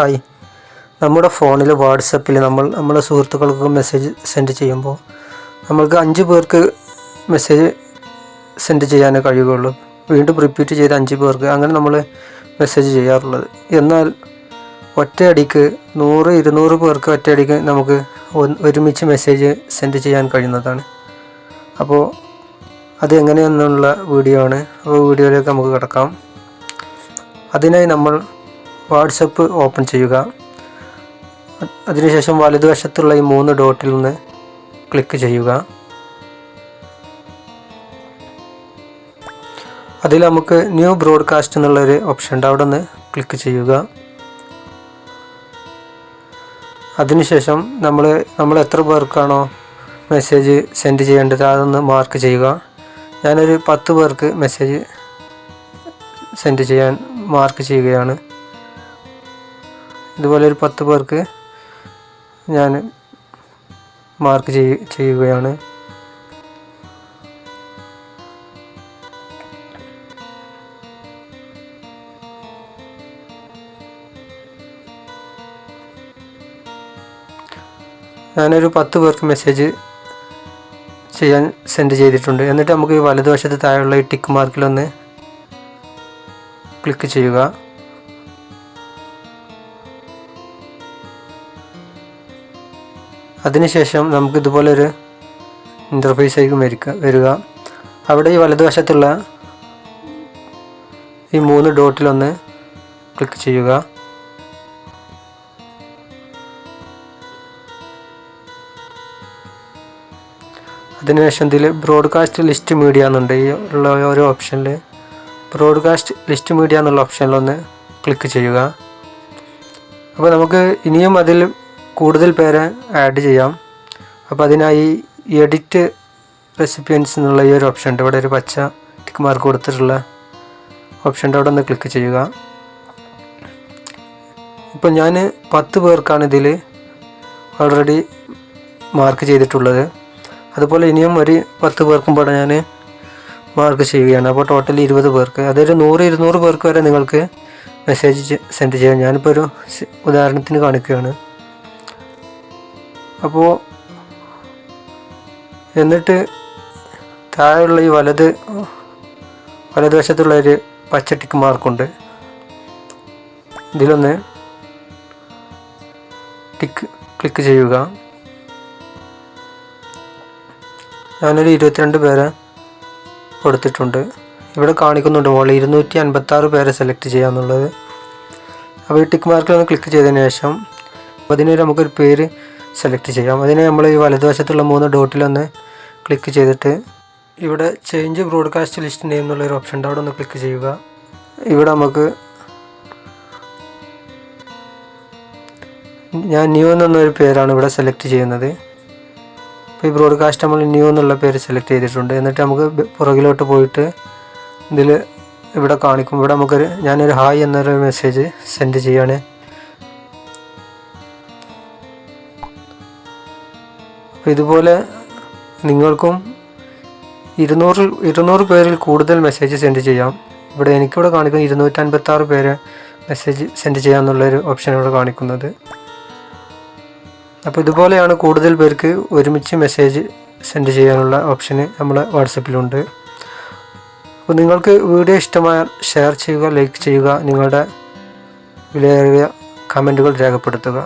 Hi. നമ്മുടെ ഫോണിൽ വാട്സപ്പിൽ നമ്മൾ നമ്മുടെ സുഹൃത്തുക്കൾക്ക് മെസ്സേജ് സെൻഡ് ചെയ്യുമ്പോൾ നമ്മൾക്ക് അഞ്ച് പേർക്ക് മെസ്സേജ് സെൻഡ് ചെയ്യാനേ കഴിയുകയുള്ളൂ. വീണ്ടും റിപ്പീറ്റ് ചെയ്ത് അഞ്ച് പേർക്ക് അങ്ങനെ നമ്മൾ മെസ്സേജ് ചെയ്യാറുള്ളത്. എന്നാൽ ഒറ്റയടിക്ക് നൂറ് ഇരുന്നൂറ് പേർക്ക് ഒറ്റയടിക്ക് നമുക്ക് ഒരുമിച്ച് മെസ്സേജ് സെൻഡ് ചെയ്യാൻ കഴിയുന്നതാണ്. അപ്പോൾ അത് എങ്ങനെയെന്നുള്ള വീഡിയോ ആണ്. അപ്പോൾ വീഡിയോയിലേക്ക് നമുക്ക് കിടക്കാം. അതിനായി നമ്മൾ വാട്സപ്പ് ഓപ്പൺ ചെയ്യുക. അതിനുശേഷം വലതുവശത്തുള്ള ഈ മൂന്ന് ഡോട്ടിൽ നിന്ന് ക്ലിക്ക് ചെയ്യുക. അതിൽ നമുക്ക് ന്യൂ ബ്രോഡ്കാസ്റ്റ് എന്നുള്ളൊരു ഓപ്ഷൻ ഉണ്ട്. അവിടെ നിന്ന് ക്ലിക്ക് ചെയ്യുക. അതിനുശേഷം നമ്മൾ നമ്മൾ എത്ര പേർക്കാണോ മെസ്സേജ് സെൻഡ് ചെയ്യേണ്ടത് അതൊന്ന് മാർക്ക് ചെയ്യുക. ഞാനൊരു പത്ത് പേർക്ക് മെസ്സേജ് സെൻഡ് ചെയ്യാൻ മാർക്ക് ചെയ്യുകയാണ്. ഇതുപോലെ ഒരു പത്ത് പേർക്ക് ഞാൻ മാർക്ക് ചെയ് ചെയ്യുകയാണ്. ഞാനൊരു പത്ത് പേർക്ക് മെസ്സേജ് ചെയ്യാൻ സെൻഡ് ചെയ്തിട്ടുണ്ട്. എന്നിട്ട് നമുക്ക് ഈ വലതുവശത്ത് താഴെയുള്ള ഈ ടിക്ക് മാർക്കിലൊന്ന് ക്ലിക്ക് ചെയ്യുക. അതിനുശേഷം നമുക്ക് ഇതുപോലൊരു ഇന്റർഫേസ് ആയിരിക്കും വരിക വരിക. അവിടെ ഈ വലതുവശത്തുള്ള ഈ മൂന്ന് ഡോട്ടിലൊന്ന് ക്ലിക്ക് ചെയ്യുക. അതിനുശേഷം ഇതിൽ ബ്രോഡ്കാസ്റ്റ് ലിസ്റ്റ് മീഡിയ എന്നുണ്ട്. ഈ ഉള്ള ഓരോ ഓപ്ഷനിൽ ബ്രോഡ്കാസ്റ്റ് ലിസ്റ്റ് മീഡിയ എന്നുള്ള ഓപ്ഷനിലൊന്ന് ക്ലിക്ക് ചെയ്യുക. അപ്പോൾ നമുക്ക് ഇനിയും അതിൽ കൂടുതൽ പേരെ ആഡ് ചെയ്യാം. അപ്പോൾ അതിനായി എഡിറ്റ് റെസിപ്പിയൻസ് എന്നുള്ള ഈ ഒരു ഓപ്ഷൻ ഉണ്ട്. ഇവിടെ ഒരു പച്ച ടിക്ക് മാർക്ക് കൊടുത്തിട്ടുള്ള ഓപ്ഷന്റെ അവിടെ ഒന്ന് ക്ലിക്ക് ചെയ്യുക. ഇപ്പോൾ ഞാൻ പത്ത് പേർക്കാണ് ഇതിൽ ഓൾറെഡി മാർക്ക് ചെയ്തിട്ടുള്ളത്. അതുപോലെ ഇനിയും ഒരു പത്ത് പേർക്കും പോലെ ഞാൻ മാർക്ക് ചെയ്യുകയാണ്. അപ്പോൾ ടോട്ടൽ ഇരുപത് പേർക്ക് അതൊരു നൂറ് ഇരുന്നൂറ് പേർക്ക് വരെ നിങ്ങൾക്ക് മെസ്സേജ് സെൻഡ് ചെയ്യാം. ഞാനിപ്പോൾ ഒരു ഉദാഹരണത്തിന് കാണിക്കുകയാണ്. അപ്പോൾ എന്നിട്ട് താഴെയുള്ള ഈ വലത് വലതുവശത്തുള്ള ഒരു പച്ചട്ടിക്ക് മാർക്കുണ്ട്. ഇതിലൊന്ന് ടിക്ക് ക്ലിക്ക് ചെയ്യുക. ഞാനൊരു ഇരുപത്തിരണ്ട് പേരെ കൊടുത്തിട്ടുണ്ട്. ഇവിടെ കാണിക്കുന്നുണ്ട് മോളിൽ ഇരുന്നൂറ്റി അൻപത്തി ആറ് പേരെ സെലക്ട് ചെയ്യാന്നുള്ളത്. അപ്പോൾ ഈ ടിക്ക് മാർക്കിൽ ഒന്ന് ക്ലിക്ക് ചെയ്തതിന് ശേഷം അതിന് നമുക്കൊരു പേര് സെലക്ട് ചെയ്യാം. അതിന് നമ്മൾ ഈ വലതുവശത്തുള്ള മൂന്ന് ഡോട്ടിലൊന്ന് ക്ലിക്ക് ചെയ്തിട്ട് ഇവിടെ ചേഞ്ച് ബ്രോഡ്കാസ്റ്റ് ലിസ്റ്റ് നെയിം എന്നുള്ളൊരു ഓപ്ഷൻ ഉണ്ട്. അവിടെ ഒന്ന് ക്ലിക്ക് ചെയ്യുക. ഇവിടെ നമുക്ക് ഞാൻ ന്യൂ എന്നൊരു പേരാണ് ഇവിടെ സെലക്ട് ചെയ്യുന്നത്. ഇപ്പോൾ ഈ ബ്രോഡ്കാസ്റ്റ് നമ്മൾ ന്യൂ എന്നുള്ള പേര് സെലക്ട് ചെയ്തിട്ടുണ്ട്. എന്നിട്ട് നമുക്ക് പുറകിലോട്ട് പോയിട്ട് ഇതിൽ ഇവിടെ കാണിക്കും. ഇവിടെ നമുക്കൊരു ഞാനൊരു ഹായ് എന്നൊരു മെസ്സേജ് സെൻഡ് ചെയ്യാണ്. അപ്പോൾ ഇതുപോലെ നിങ്ങൾക്കും ഇരുന്നൂറ് ഇരുന്നൂറ് പേരിൽ കൂടുതൽ മെസ്സേജ് സെൻഡ് ചെയ്യാം. ഇവിടെ എനിക്കിവിടെ കാണിക്കുന്നത് ഇരുന്നൂറ്റൻപത്തി ആറ് പേര് മെസ്സേജ് സെൻഡ് ചെയ്യാം ചെയ്യാമെന്നുള്ളൊരു ഓപ്ഷൻ ഇവിടെ കാണിക്കുന്നത്. അപ്പോൾ ഇതുപോലെയാണ് കൂടുതൽ പേർക്ക് ഒരുമിച്ച് മെസ്സേജ് സെൻഡ് ചെയ്യാനുള്ള ഓപ്ഷന് നമ്മുടെ വാട്സപ്പിലുണ്ട് അപ്പോൾ നിങ്ങൾക്ക് വീഡിയോ ഇഷ്ടമായാൽ ഷെയർ ചെയ്യുക ലൈക്ക് ചെയ്യുക നിങ്ങളുടെ വിലയേറിയ കമന്റുകൾ രേഖപ്പെടുത്തുക.